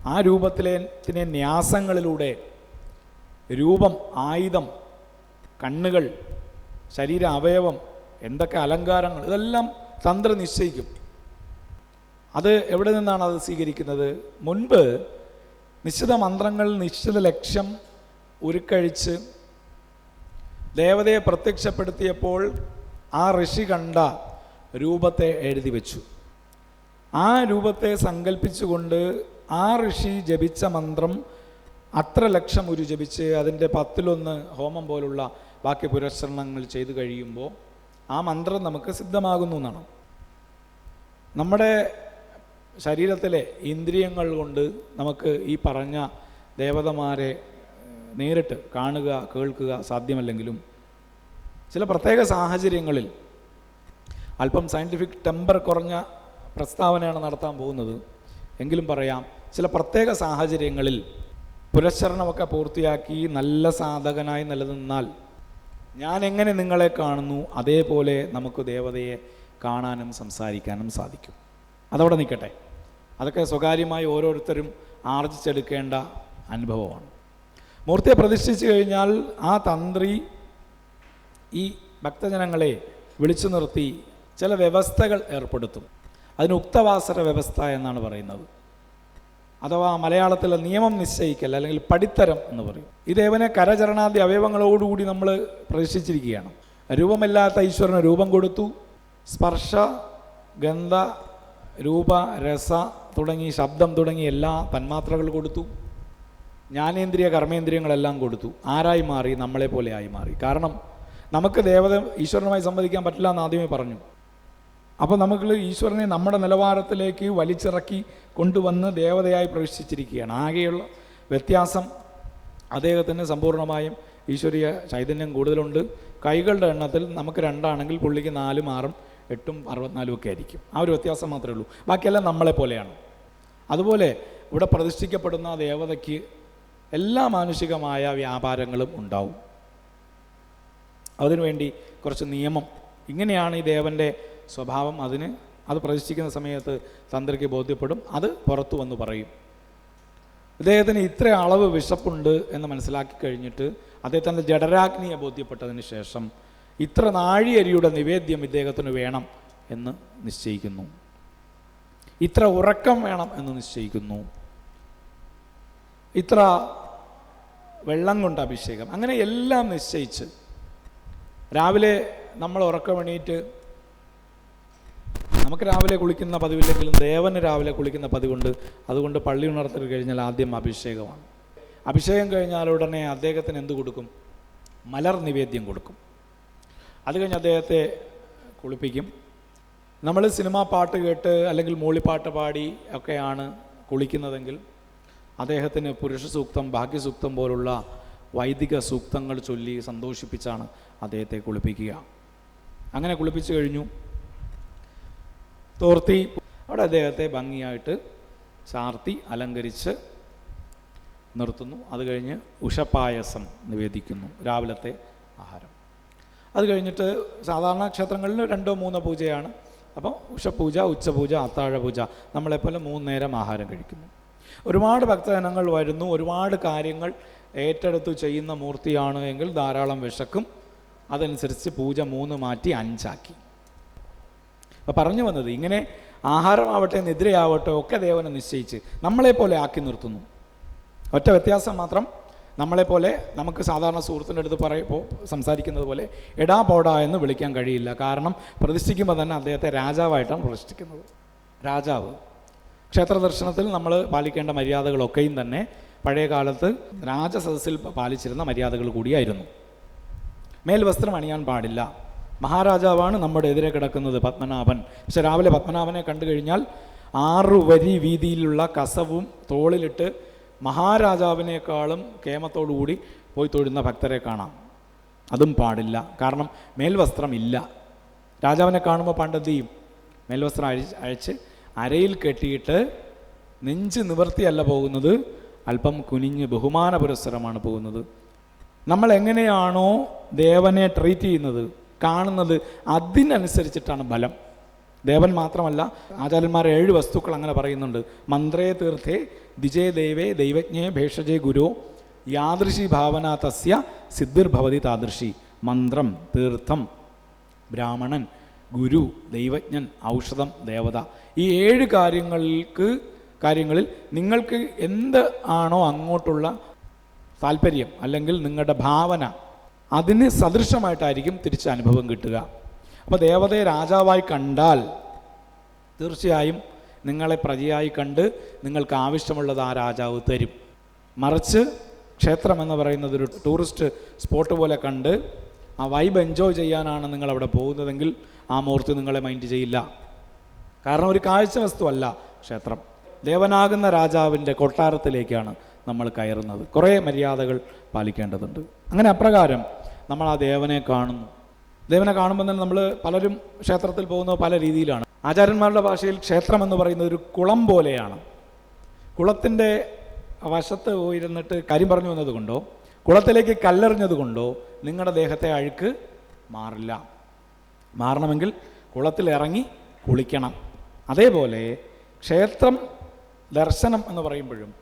ആ രൂപത്തിലെ ത്തിനെ ന്യാസങ്ങളിലൂടെ രൂപം ആയുധം കണ്ണുകൾ ശരീര അവയവം എന്തൊക്കെ അലങ്കാരങ്ങൾ ഇതെല്ലാം തന്ത്രം നിശ്ചയിക്കും. അത് എവിടെ നിന്നാണ് അത് സ്വീകരിക്കുന്നത്? മുൻപ് നിശ്ചിത മന്ത്രങ്ങൾ നിശ്ചിത ലക്ഷ്യം ഉരുക്കഴിച്ച് ദേവതയെ പ്രത്യക്ഷപ്പെടുത്തിയപ്പോൾ ആ ഋഷി കണ്ട രൂപത്തെ എഴുതി വെച്ചു. ആ രൂപത്തെ സങ്കല്പിച്ചുകൊണ്ട് ആ ഋഷി ജപിച്ച മന്ത്രം അത്ര ലക്ഷം ഒരു ജപിച്ച് അതിന്റെ പത്തിലൊന്ന് ഹോമം പോലുള്ള ബാക്കി പുരസ്കരണങ്ങൾ ചെയ്തു കഴിയുമ്പോൾ ആ മന്ത്രം നമുക്ക് സിദ്ധമാകുന്നു എന്നാണ്. നമ്മുടെ ശരീരത്തിലെ ഇന്ദ്രിയങ്ങൾ കൊണ്ട് നമുക്ക് ഈ പറഞ്ഞ ദേവതമാരെ നേരിട്ട് കാണുക കേൾക്കുക സാധ്യമല്ലെങ്കിലും ചില പ്രത്യേക സാഹചര്യങ്ങളിൽ അല്പം സയന്റിഫിക് ടെമ്പർ കുറഞ്ഞ പ്രസ്താവനയാണ് നടത്താൻ പോകുന്നത്. എങ്കിലും പറയാം ചില പ്രത്യേക സാഹചര്യങ്ങളിൽ പുരസ്ചരണമൊക്കെ പൂർത്തിയാക്കി നല്ല സാധകനായി നിലനിന്നാൽ ഞാൻ എങ്ങനെ നിങ്ങളെ കാണുന്നു? അതേപോലെ നമുക്ക് ദേവതയെ കാണാനും സംസാരിക്കാനും സാധിക്കും. അതവിടെ നിൽക്കട്ടെ. അതൊക്കെ സ്വകാര്യമായി ഓരോരുത്തരും ആർജിച്ചെടുക്കേണ്ട അനുഭവമാണ്. മൂർത്തിയെ പ്രതിഷ്ഠിച്ചു കഴിഞ്ഞാൽ ആ തന്ത്രി ഈ ഭക്തജനങ്ങളെ വിളിച്ചു നിർത്തി ചില വ്യവസ്ഥകൾ ഏർപ്പെടുത്തും. അതിന് ഉക്തവാസര വ്യവസ്ഥ എന്നാണ് പറയുന്നത്. അഥവാ മലയാളത്തിലെ നിയമം നിശ്ചയിക്കൽ അല്ലെങ്കിൽ പടിത്തരം എന്ന് പറയും. ഈ ദേവനെ കരചരണാദി അവയവങ്ങളോടുകൂടി നമ്മൾ പ്രതിഷ്ഠിച്ചിരിക്കുകയാണ്. രൂപമില്ലാത്ത ഈശ്വരന് രൂപം കൊടുത്തു. സ്പർശ ഗന്ധ രൂപ രസ തുടങ്ങി ശബ്ദം തുടങ്ങി എല്ലാ തന്മാത്രകൾ കൊടുത്തു. ജ്ഞാനേന്ദ്രിയ കർമ്മേന്ദ്രിയങ്ങളെല്ലാം കൊടുത്തു. ആരായി മാറി? നമ്മളെ പോലെ ആയി മാറി. കാരണം നമുക്ക് ദേവത ഈശ്വരനുമായി സംവദിക്കാൻ പറ്റില്ല എന്ന് ആദ്യമേ പറഞ്ഞു. അപ്പോൾ നമുക്ക് ഈശ്വരനെ നമ്മുടെ നിലവാരത്തിലേക്ക് വലിച്ചിറക്കി കൊണ്ടുവന്ന് ദേവതയായി പ്രവേശിച്ചിരിക്കുകയാണ്. ആകെയുള്ള വ്യത്യാസം അദ്ദേഹത്തിന് സമ്പൂർണമായും ഈശ്വരീയ ചൈതന്യം കൂടുതലുണ്ട്. കൈകളുടെ എണ്ണത്തിൽ നമുക്ക് രണ്ടാണെങ്കിൽ പുള്ളിക്ക് നാലും ആറും എട്ടും അറുപത്തിനാലും ഒക്കെ ആയിരിക്കും. ആ ഒരു വ്യത്യാസം മാത്രമേ ഉള്ളൂ. ബാക്കിയെല്ലാം നമ്മളെ പോലെയാണ്. അതുപോലെ ഇവിടെ പ്രതിഷ്ഠിക്കപ്പെടുന്ന ദേവതയ്ക്ക് എല്ലാ മാനുഷികമായ വ്യാപാരങ്ങളും ഉണ്ടാവും. അതിനുവേണ്ടി കുറച്ച് നിയമം. ഇങ്ങനെയാണ് ഈ ദേവന്റെ സ്വഭാവം. അതിന് അത് പ്രതിഷ്ഠിക്കുന്ന സമയത്ത് തന്ത്രിക്ക് ബോധ്യപ്പെടും. അത് പുറത്തു വന്ന് പറയും. അദ്ദേഹത്തിന് ഇത്ര അളവ് വിശപ്പുണ്ട് എന്ന് മനസ്സിലാക്കി കഴിഞ്ഞിട്ട് അദ്ദേഹത്തിന്റെ ജഡരാഗ്നിയെ ബോധ്യപ്പെട്ടതിന് ശേഷം ഇത്ര നാഴിയരിയുടെ നിവേദ്യം ഇദ്ദേഹത്തിന് വേണം എന്ന് നിശ്ചയിക്കുന്നു. ഇത്ര ഉറക്കം വേണം എന്ന് നിശ്ചയിക്കുന്നു. ഇത്ര വെള്ളം കൊണ്ട് അഭിഷേകം. അങ്ങനെ എല്ലാം നിശ്ചയിച്ച് രാവിലെ നമ്മൾ ഉറക്കമണിയിട്ട് നമുക്ക് രാവിലെ കുളിക്കുന്ന പതിവില്ലെങ്കിലും ദേവന് രാവിലെ കുളിക്കുന്ന പതിവുണ്ട്. അതുകൊണ്ട് പള്ളി ഉണർത്തൽ കഴിഞ്ഞാൽ ആദ്യം അഭിഷേകമാണ്. അഭിഷേകം കഴിഞ്ഞാൽ ഉടനെ അദ്ദേഹത്തിന് എന്ത് കൊടുക്കും? മലർ നിവേദ്യം കൊടുക്കും. അത് കഴിഞ്ഞ് അദ്ദേഹത്തെ കുളിപ്പിക്കും. നമ്മൾ സിനിമാ പാട്ട് കേട്ട് അല്ലെങ്കിൽ മൂളിപ്പാട്ട് പാടി ഒക്കെയാണ് കുളിക്കുന്നതെങ്കിൽ അദ്ദേഹത്തിന് പുരുഷ സൂക്തം ഭാഗ്യസൂക്തം പോലുള്ള വൈദിക സൂക്തങ്ങൾ ചൊല്ലി സന്തോഷിപ്പിച്ചാണ് അദ്ദേഹത്തെ കുളിപ്പിക്കുക. അങ്ങനെ കുളിപ്പിച്ചു കഴിഞ്ഞു. തോർത്തി അവിടെ അദ്ദേഹത്തെ ഭംഗിയായിട്ട് ചാർത്തി അലങ്കരിച്ച് നിർത്തുന്നു. അത് കഴിഞ്ഞ് ഉഷപായസം നിവേദിക്കുന്നു രാവിലത്തെ ആഹാരം. അത് കഴിഞ്ഞിട്ട് സാധാരണ ക്ഷേത്രങ്ങളിൽ രണ്ടോ മൂന്നോ പൂജയാണ്. അപ്പോൾ ഉഷപൂജ ഉച്ചപൂജ അത്താഴ പൂജ നമ്മളെപ്പോലെ മൂന്ന് നേരം ആഹാരം കഴിക്കുന്നു. ഒരുപാട് ഭക്തജനങ്ങൾ വരുന്നു ഒരുപാട് കാര്യങ്ങൾ ഏറ്റെടുത്ത് ചെയ്യുന്ന മൂർത്തിയാണ് എങ്കിൽ ധാരാളം വിശക്കും. അതനുസരിച്ച് പൂജ മൂന്ന് മാറ്റി അഞ്ചാക്കി. അപ്പോൾ പറഞ്ഞു വന്നത് ഇങ്ങനെ ആഹാരമാവട്ടെ നിദ്രയാവട്ടെ ഒക്കെ ദേവനെ നിശ്ചയിച്ച് നമ്മളെപ്പോലെ ആക്കി നിർത്തുന്നു. ഒറ്റ വ്യത്യാസം മാത്രം നമ്മളെപ്പോലെ നമുക്ക് സാധാരണ സുഹൃത്തിന്റെ അടുത്ത് പറയുമ്പോൾ സംസാരിക്കുന്നത് പോലെ എടാ പോടാ എന്ന് വിളിക്കാൻ കഴിയില്ല. കാരണം പ്രതിഷ്ഠിക്കുമ്പോൾ തന്നെ അദ്ദേഹത്തെ രാജാവായിട്ടാണ് പ്രതിഷ്ഠിക്കുന്നത്. രാജാവ്. ക്ഷേത്ര ദർശനത്തിൽ നമ്മൾ പാലിക്കേണ്ട മര്യാദകളൊക്കെയും തന്നെ പഴയ കാലത്ത് രാജസദസ്സിൽ പാലിച്ചിരുന്ന മര്യാദകൾ കൂടിയായിരുന്നു. മേൽവസ്ത്രം അണിയാൻ പാടില്ല. മഹാരാജാവാണ് നമ്മുടെ എതിരെ കിടക്കുന്നത് പത്മനാഭൻ. പക്ഷെ രാവിലെ പത്മനാഭനെ കണ്ടു കഴിഞ്ഞാൽ ആറു വരി വീതിയിലുള്ള കസവും തോളിലിട്ട് മഹാരാജാവിനേക്കാളും കേമത്തോടുകൂടി പോയി തൊഴുന്ന ഭക്തരെ കാണാം. അതും പാടില്ല. കാരണം മേൽവസ്ത്രം ഇല്ല. രാജാവിനെ കാണുമ്പോൾ പണ്ടെന്ത് ചെയ്യും? മേൽവസ്ത്രം അഴിച്ച് അഴിച്ച് അരയിൽ കെട്ടിയിട്ട് നെഞ്ച് നിവർത്തിയല്ല പോകുന്നത് അല്പം കുനിഞ്ഞ് ബഹുമാന പുരസ്സരമാണ് പോകുന്നത്. നമ്മൾ എങ്ങനെയാണോ ദേവനെ ട്രീറ്റ് ചെയ്യുന്നത് കാണുന്നത് അതിനനുസരിച്ചിട്ടാണ് ബലം. ദേവൻ മാത്രമല്ല ആചാര്യന്മാർ ഏഴ് വസ്തുക്കൾ അങ്ങനെ പറയുന്നുണ്ട്. മന്ത്രേ തീർത്ഥേ ദിജേ ദേവേ ദൈവജ്ഞേ ഭേഷജേ ഗുരു യാദൃശി ഭാവന തസ്യ സിദ്ധിർഭവതി താദൃശി. മന്ത്രം തീർത്ഥം ബ്രാഹ്മണൻ ഗുരു ദൈവജ്ഞൻ ഔഷധം ദേവത. ഈ ഏഴ് കാര്യങ്ങൾക്ക് കാര്യങ്ങളിൽ നിങ്ങൾക്ക് എന്ത് ആണോ അങ്ങോട്ടുള്ള താല്പര്യം അല്ലെങ്കിൽ നിങ്ങളുടെ ഭാവന അതിന് സദൃശമായിട്ടായിരിക്കും തിരിച്ച് അനുഭവം കിട്ടുക. അപ്പോൾ ദേവതയെ രാജാവായി കണ്ടാൽ തീർച്ചയായും നിങ്ങളെ പ്രജയായി കണ്ട് നിങ്ങൾക്ക് ആവശ്യമുള്ളത് ആ രാജാവ് തരും. മറിച്ച് ക്ഷേത്രം എന്ന് പറയുന്നത് ഒരു ടൂറിസ്റ്റ് സ്പോട്ട് പോലെ കണ്ട് ആ വൈബ് എൻജോയ് ചെയ്യാനാണ് നിങ്ങൾ അവിടെ പോകുന്നതെങ്കിൽ ആ മൂർത്തി നിങ്ങളെ മൈൻഡ് ചെയ്യില്ല. കാരണം ഒരു കാഴ്ച വസ്തുവല്ല ക്ഷേത്രം. ദേവനാകുന്ന രാജാവിന്റെ കൊട്ടാരത്തിലേക്കാണ് നമ്മൾ കയറുന്നത്. കുറേ മര്യാദകൾ പാലിക്കേണ്ടതുണ്ട്. അങ്ങനെ അപ്രകാരം നമ്മൾ ആ ദേവനെ കാണുന്നു. ദേവനെ കാണുമ്പോൾ തന്നെ നമ്മൾ പലരും ക്ഷേത്രത്തിൽ പോകുന്നത് പല രീതിയിലാണ്. ആചാര്യന്മാരുടെ ഭാഷയിൽ ക്ഷേത്രം എന്ന് പറയുന്നത് ഒരു കുളം പോലെയാണ്. കുളത്തിന്റെ വശത്ത് പോയിരുന്നിട്ട് കാര്യം പറഞ്ഞു വന്നത് കൊണ്ടോ കുളത്തിലേക്ക് കല്ലെറിഞ്ഞതുകൊണ്ടോ നിങ്ങളുടെ ദേഹത്തെ അഴുക്ക് മാറില്ല. മാറണമെങ്കിൽ കുളത്തിലിറങ്ങി കുളിക്കണം. അതേപോലെ ക്ഷേത്രം ദർശനം എന്ന് പറയുമ്പോഴും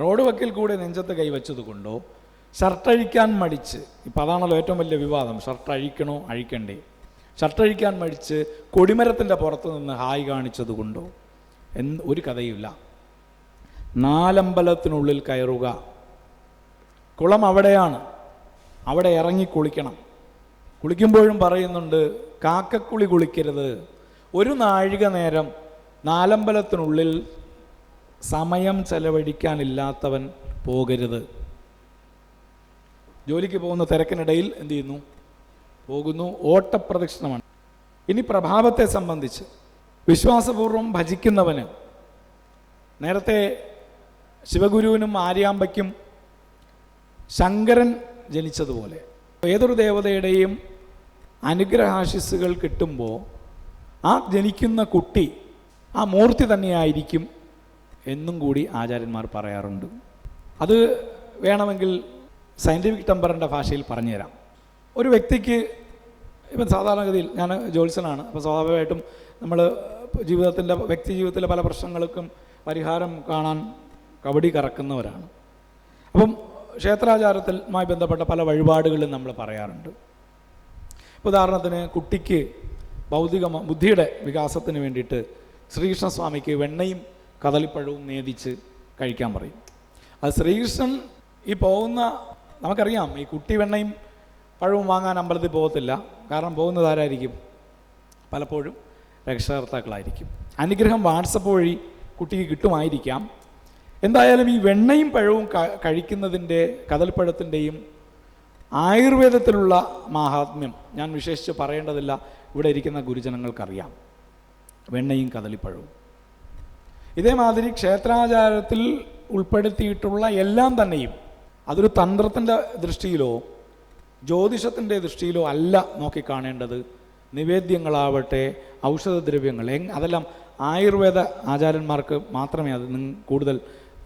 റോഡ് വക്കിൽ കൂടെ നെഞ്ചത്ത് കൈവച്ചതുകൊണ്ടോ ഷർട്ടഴിക്കാൻ മടിച്ച് ഇപ്പം അതാണല്ലോ ഏറ്റവും വലിയ വിവാദം ഷർട്ട് അഴിക്കണോ അഴിക്കണ്ടേ? ഷർട്ട് അഴിക്കാൻ മടിച്ച് കൊടിമരത്തിന്റെ പുറത്ത് നിന്ന് ഹായ് കാണിച്ചതുകൊണ്ടോ എന്ന് ഒരു കഥയുമില്ല. നാലമ്പലത്തിനുള്ളിൽ കയറുക. കുളം അവിടെയാണ്. അവിടെ ഇറങ്ങി കുളിക്കണം. കുളിക്കുമ്പോഴും പറയുന്നുണ്ട് കാക്കക്കുളി കുളിക്കരുത്. ഒരു നാഴിക നേരം നാലമ്പലത്തിനുള്ളിൽ സമയം ചെലവഴിക്കാനില്ലാത്തവൻ പോകരുത്. ജോലിക്ക് പോകുന്ന തിരക്കിനിടയിൽ എന്തു ചെയ്യുന്നു? പോകുന്നു. ഓട്ടപ്രദക്ഷിണമാണ്. ഇനി പ്രഭാവത്തെ സംബന്ധിച്ച് വിശ്വാസപൂർവം ഭജിക്കുന്നവന് നേരത്തെ ശിവഗുരുവിനും ആര്യാമ്പയ്ക്കും ശങ്കരൻ ജനിച്ചതുപോലെ. ഏതൊരു ദേവതയുടെയും അനുഗ്രഹാശിസ്സുകൾ കിട്ടുമ്പോൾ ആ ജനിക്കുന്ന കുട്ടി ആ മൂർത്തി തന്നെയായിരിക്കും എന്നും കൂടി ആചാര്യന്മാർ പറയാറുണ്ട്. അത് വേണമെങ്കിൽ സയന്റിഫിക് ടെമ്പറിന്റെ ഭാഷയിൽ പറഞ്ഞുതരാം. ഒരു വ്യക്തിക്ക് ഇപ്പം സാധാരണഗതിയിൽ ഞാൻ ജോത്സ്യനാണ് അപ്പോൾ സ്വാഭാവികമായിട്ടും നമ്മൾ ജീവിതത്തിന്റെ വ്യക്തി ജീവിതത്തിലെ പല പ്രശ്നങ്ങൾക്കും പരിഹാരം കാണാൻ കബഡി കറക്കുന്നവരാണ്. അപ്പം ക്ഷേത്രാചാരത്തിലുമായി ബന്ധപ്പെട്ട പല വഴിപാടുകളും നമ്മൾ പറയാറുണ്ട്. ഉദാഹരണത്തിന് കുട്ടിക്ക് ഭൗതിക ബുദ്ധിയുടെ വികാസത്തിന് വേണ്ടിയിട്ട് ശ്രീകൃഷ്ണസ്വാമിക്ക് വെണ്ണയും കദളിപ്പഴവും നേദിച്ച് കഴിക്കാൻ പറയും. അത് ശ്രീകൃഷ്ണൻ ഈ പോകുന്ന നമുക്കറിയാം ഈ കുട്ടി വെണ്ണയും പഴവും വാങ്ങാൻ അമ്പലത്തിൽ പോകത്തില്ല. കാരണം പോകുന്നത് ആരായിരിക്കും? പലപ്പോഴും രക്ഷകർത്താക്കളായിരിക്കും. അനുഗ്രഹം വാട്സപ്പ് വഴി കുട്ടിക്ക് കിട്ടുമായിരിക്കാം. എന്തായാലും ഈ വെണ്ണയും പഴവും കഴിക്കുന്നതിന്റെ കതൽപ്പഴത്തിന്റെയും ആയുർവേദത്തിലുള്ള മാഹാത്മ്യം ഞാൻ വിശേഷിച്ച് പറയേണ്ടതില്ല. ഇവിടെ ഇരിക്കുന്ന ഗുരുജനങ്ങൾക്കറിയാം. വെണ്ണയും കദളിപ്പഴവും. ഇതേമാതിരി ക്ഷേത്രാചാരത്തിൽ ഉൾപ്പെടുത്തിയിട്ടുള്ള എല്ലാം തന്നെയും അതൊരു തന്ത്രത്തിന്റെ ദൃഷ്ടിയിലോ ജ്യോതിഷത്തിന്റെ ദൃഷ്ടിയിലോ അല്ല നോക്കിക്കാണേണ്ടത്. നിവേദ്യങ്ങളാവട്ടെ ഔഷധദ്രവ്യങ്ങൾ അതെല്ലാം ആയുർവേദ ആചാര്യന്മാർക്ക് മാത്രമേ അത് കൂടുതൽ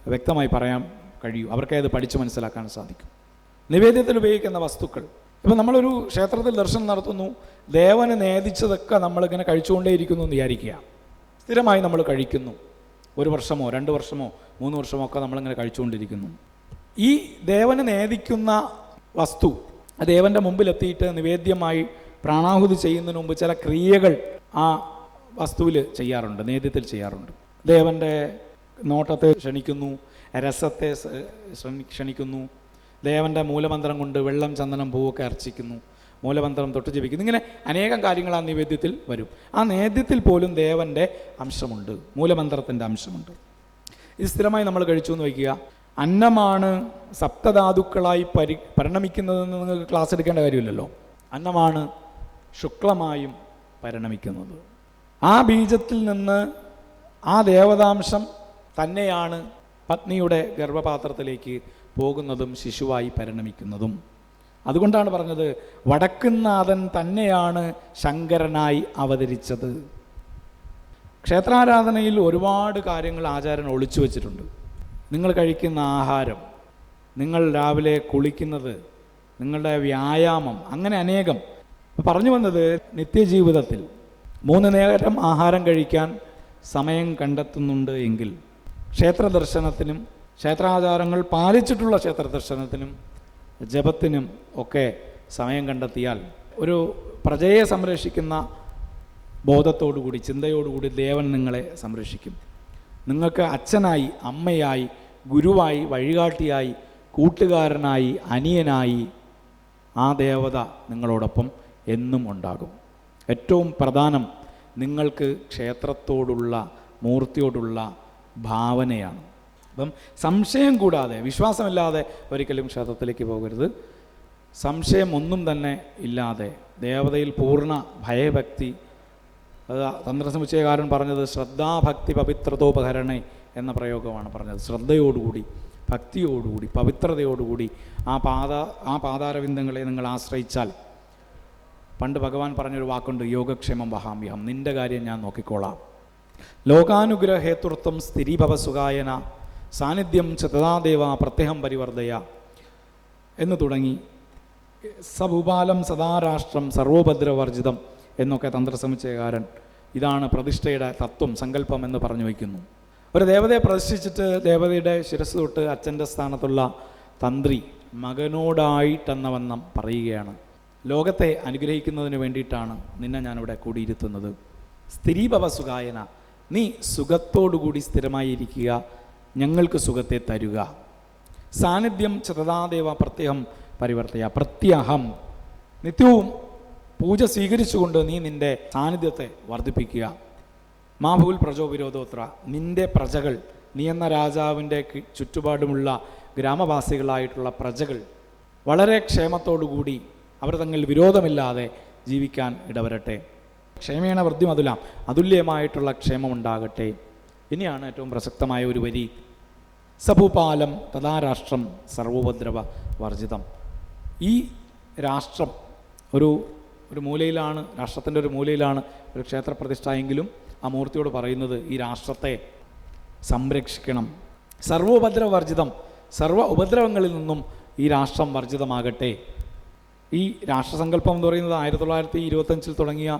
വ്യക്തമായി പറയാൻ കഴിയൂ. അവർക്കേ അത് പഠിച്ച് മനസ്സിലാക്കാൻ സാധിക്കും. നിവേദ്യത്തിൽ ഉപയോഗിക്കുന്ന വസ്തുക്കൾ. ഇപ്പം നമ്മളൊരു ക്ഷേത്രത്തിൽ ദർശനം നടത്തുന്നു. ദേവന് നേദിച്ചതൊക്കെ നമ്മളിങ്ങനെ കഴിച്ചുകൊണ്ടേയിരിക്കുന്നു എന്ന് വിചാരിക്കുക. സ്ഥിരമായി നമ്മൾ കഴിക്കുന്നു. ഒരു വർഷമോ രണ്ട് വർഷമോ മൂന്ന് വർഷമോ ഒക്കെ നമ്മളിങ്ങനെ കഴിച്ചുകൊണ്ടിരിക്കുന്നു. ഈ ദേവന് നേദിക്കുന്ന വസ്തു ദേവന്റെ മുമ്പിലെത്തിയിട്ട് നിവേദ്യമായി പ്രാണാഹുതി ചെയ്യുന്നതിന് മുമ്പ് ചില ക്രിയകൾ ആ വസ്തുവിൽ ചെയ്യാറുണ്ട് നേദ്യത്തിൽ ചെയ്യാറുണ്ട്. ദേവന്റെ നോട്ടത്തെ ക്ഷണിക്കുന്നു രസത്തെ ക്ഷണിക്കുന്നു ദേവന്റെ മൂലമന്ത്രം കൊണ്ട് വെള്ളം ചന്ദനം പൂവൊക്കെ അർച്ചിക്കുന്നു മൂലമന്ത്രം തൊട്ട് ജപിക്കുന്നു. ഇങ്ങനെ അനേകം കാര്യങ്ങൾ ആ നിവേദ്യത്തിൽ വരും. ആ നേദ്യത്തിൽ പോലും ദേവന്റെ അംശമുണ്ട് മൂലമന്ത്രത്തിന്റെ അംശമുണ്ട്. ഇത് സ്ഥിരമായി നമ്മൾ കഴിച്ചു എന്ന് വയ്ക്കുക. അന്നമാണ് സപ്തധാതുക്കളായി പരി പരിണമിക്കുന്നതെന്ന് നിങ്ങൾക്ക് ക്ലാസ് എടുക്കേണ്ട കാര്യമില്ലല്ലോ. അന്നമാണ് ശുക്ലമായും പരിണമിക്കുന്നത്. ആ ബീജത്തിൽ നിന്ന് ആ ദേവതാംശം തന്നെയാണ് പത്നിയുടെ ഗർഭപാത്രത്തിലേക്ക് പോകുന്നതും ശിശുവായി പരിണമിക്കുന്നതും. അതുകൊണ്ടാണ് പറഞ്ഞത് വടക്കുന്നാഥൻ തന്നെയാണ് ശങ്കരനായി അവതരിച്ചത്. ക്ഷേത്രാരാധനയിൽ ഒരുപാട് കാര്യങ്ങൾ ആചാരൻ ഒളിച്ചു വച്ചിട്ടുണ്ട്. നിങ്ങൾ കഴിക്കുന്ന ആഹാരം നിങ്ങൾ രാവിലെ കുളിക്കുന്നത് നിങ്ങളുടെ വ്യായാമം അങ്ങനെ അനേകം. പറഞ്ഞു വന്നത് നിത്യജീവിതത്തിൽ മൂന്ന് നേരം ആഹാരം കഴിക്കാൻ സമയം കണ്ടെത്തുന്നുണ്ട് എങ്കിൽ ക്ഷേത്ര ദർശനത്തിനും ക്ഷേത്രാചാരങ്ങൾ പാലിച്ചിട്ടുള്ള ക്ഷേത്ര ദർശനത്തിനും ജപത്തിനും ഒക്കെ സമയം കണ്ടെത്തിയാൽ ഒരു പ്രജയെ സംരക്ഷിക്കുന്ന ബോധത്തോടുകൂടി ചിന്തയോടുകൂടി ദേവൻ നിങ്ങളെ സംരക്ഷിക്കും. നിങ്ങൾക്ക് അച്ഛനായി അമ്മയായി ഗുരുവായി വഴികാട്ടിയായി കൂട്ടുകാരനായി അനിയനായി ആ ദേവത നിങ്ങളോടൊപ്പം എന്നും ഉണ്ടാകും. ഏറ്റവും പ്രധാനം നിങ്ങൾക്ക് ക്ഷേത്രത്തോടുള്ള മൂർത്തിയോടുള്ള ഭാവനയാണ്. അപ്പം സംശയം കൂടാതെ വിശ്വാസമില്ലാതെ ഒരിക്കലും ക്ഷേത്രത്തിലേക്ക് പോകരുത്. സംശയം ഒന്നും തന്നെ ഇല്ലാതെ ദേവതയിൽ പൂർണ ഭയഭക്തി. അത് തന്ത്രസമുച്ചയകാരൻ പറഞ്ഞത് ശ്രദ്ധാഭക്തി പവിത്രതോപകരണേ എന്ന പ്രയോഗമാണ് പറഞ്ഞത്. ശ്രദ്ധയോടുകൂടി ഭക്തിയോടുകൂടി പവിത്രതയോടുകൂടി ആ പാത ആ പാതാരവിന്ദങ്ങളെ നിങ്ങൾ ആശ്രയിച്ചാൽ. പണ്ട് ഭഗവാൻ പറഞ്ഞൊരു വാക്കുണ്ട് യോഗക്ഷേമം വഹാമ്യഹം. നിന്റെ കാര്യം ഞാൻ നോക്കിക്കോളാം. ലോകാനുഗ്രഹേതുർത്ഥം സ്ഥിരീഭവ സുഖായന. സാന്നിധ്യം ചതതാദേവ പ്രത്യഹം പരിവർദ്ധയ. എന്ന് തുടങ്ങി. സഭൂപാലം സദാരാഷ്ട്രം സർവോപദ്രവർജിതം എന്നൊക്കെ തന്ത്രസമുച്ചയകാരൻ ഇതാണ് പ്രതിഷ്ഠയുടെ തത്വം സങ്കല്പം എന്ന് പറഞ്ഞു വയ്ക്കുന്നു. ഒരു ദേവതയെ പ്രതിഷ്ഠിച്ചിട്ട് ദേവതയുടെ ശിരസ് തൊട്ട് അച്ഛന്റെ സ്ഥാനത്തുള്ള തന്ത്രി മകനോടായിട്ടെന്ന വണ്ണം പറയുകയാണ്. ലോകത്തെ അനുഗ്രഹിക്കുന്നതിന് വേണ്ടിയിട്ടാണ് നിന്നെ ഞാനിവിടെ കൂടിയിരുത്തുന്നത്. സ്ഥിരീഭവ സുഖായന. നീ സുഖത്തോടുകൂടി സ്ഥിരമായിരിക്കുക. ഞങ്ങൾക്ക് സുഖത്തെ തരുക. സാന്നിധ്യം ചതതാദേവ പ്രത്യഹം പരിവർത്തയ. പ്രത്യഹം. നിത്യവും പൂജ സ്വീകരിച്ചുകൊണ്ട് നീ നിന്റെ സാന്നിധ്യത്തെ വർദ്ധിപ്പിക്കുക. മാഭൂൽ പ്രജോവിരോധോത്ര. നിന്റെ പ്രജകൾ നീ എന്ന രാജാവിന്റെ ചുറ്റുപാടുമുള്ള ഗ്രാമവാസികളായിട്ടുള്ള പ്രജകൾ വളരെ ക്ഷേമത്തോടുകൂടി അവർ തങ്ങൾ വിരോധമില്ലാതെ ജീവിക്കാൻ ഇടവരട്ടെ. ക്ഷേമേണ വൃദ്ധി മതുലാം അതുല്യമായിട്ടുള്ള ക്ഷേമമുണ്ടാകട്ടെ. ഇനിയാണ് ഏറ്റവും പ്രസക്തമായ ഒരു വരി. സഭൂപാലം തഥാരാഷ്ട്രം സർവോപദ്രവ വർജിതം. ഈ രാഷ്ട്രം ഒരു ഒരു മൂലയിലാണ് രാഷ്ട്രത്തിന്റെ ഒരു മൂലയിലാണ് ഒരു ക്ഷേത്രപ്രതിഷ്ഠ എങ്കിലും ആ മൂർത്തിയോട് പറയുന്നത് ഈ രാഷ്ട്രത്തെ സംരക്ഷിക്കണം. സർവോപദ്രവവർജിതം സർവ ഉപദ്രവങ്ങളിൽ നിന്നും ഈ രാഷ്ട്രം വർജിതമാകട്ടെ. ഈ രാഷ്ട്രസങ്കല്പം എന്ന് പറയുന്നത് ആയിരത്തി തൊള്ളായിരത്തി ഇരുപത്തഞ്ചിൽ തുടങ്ങിയ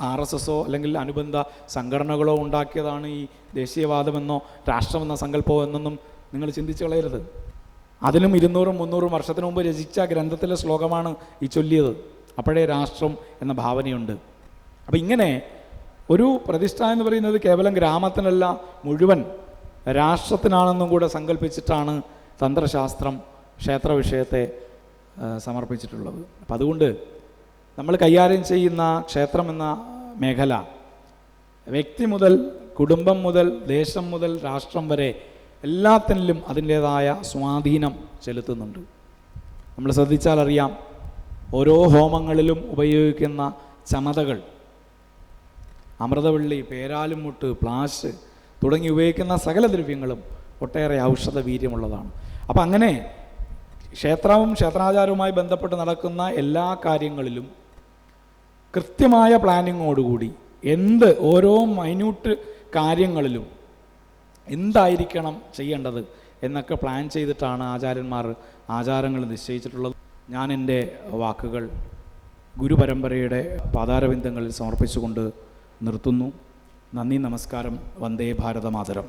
ആർ എസ് എസോ അല്ലെങ്കിൽ അനുബന്ധ സംഘടനകളോ ഉണ്ടാക്കിയതാണ് ഈ ദേശീയവാദമെന്നോ രാഷ്ട്രമെന്ന സങ്കല്പമോ എന്നൊന്നും നിങ്ങൾ ചിന്തിച്ചു കളയരുത്. അതിലും ഇരുന്നൂറും മുന്നൂറും വർഷത്തിന് മുമ്പ് രചിച്ച ഗ്രന്ഥത്തിലെ ശ്ലോകമാണ് ഈ ചൊല്ലിയത്. അപ്പോഴേ രാഷ്ട്രം എന്ന ഭാവനയുണ്ട്. അപ്പം ഇങ്ങനെ ഒരു പ്രതിഷ്ഠ എന്ന് പറയുന്നത് കേവലം ഗ്രാമത്തിനല്ല മുഴുവൻ രാഷ്ട്രത്തിനാണെന്നും കൂടെ സങ്കല്പിച്ചിട്ടാണ് തന്ത്രശാസ്ത്രം ക്ഷേത്ര വിഷയത്തെ സമർപ്പിച്ചിട്ടുള്ളത്. അപ്പം അതുകൊണ്ട് നമ്മൾ കൈകാര്യം ചെയ്യുന്ന ക്ഷേത്രം എന്ന മേഖല വ്യക്തി മുതൽ കുടുംബം മുതൽ ദേശം മുതൽ രാഷ്ട്രം വരെ എല്ലാത്തിനും അതിന്റേതായ സ്വാധീനം ചെലുത്തുന്നുണ്ട്. നമ്മൾ ശ്രദ്ധിച്ചാൽ അറിയാം ഓരോ ഹോമങ്ങളിലും ഉപയോഗിക്കുന്ന ചമതകൾ അമൃതവള്ളി പേരാലുമുട്ട് പ്ലാസ് തുടങ്ങി ഉപയോഗിക്കുന്ന സകല ദ്രവ്യങ്ങളും ഒട്ടേറെ ഔഷധ വീര്യമുള്ളതാണ്. അപ്പം അങ്ങനെ ക്ഷേത്രവും ക്ഷേത്രാചാരവുമായി ബന്ധപ്പെട്ട് നടക്കുന്ന എല്ലാ കാര്യങ്ങളിലും കൃത്യമായ പ്ലാനിങ്ങോടുകൂടി എന്ത് ഓരോ മൈന്യൂട്ട് കാര്യങ്ങളിലും എന്തായിരിക്കണം ചെയ്യേണ്ടത് എന്നൊക്കെ പ്ലാൻ ചെയ്തിട്ടാണ് ആചാര്യന്മാർ ആചാരങ്ങൾ നിശ്ചയിച്ചിട്ടുള്ളത്. ഞാൻ എന്റെ വാക്കുകൾ ഗുരുപരമ്പരയുടെ പാതാരവിന്ദങ്ങളിൽ സമർപ്പിച്ചുകൊണ്ട് നിർത്തുന്നു. നന്ദി നമസ്കാരം. വന്ദേ ഭാരതമാതരം.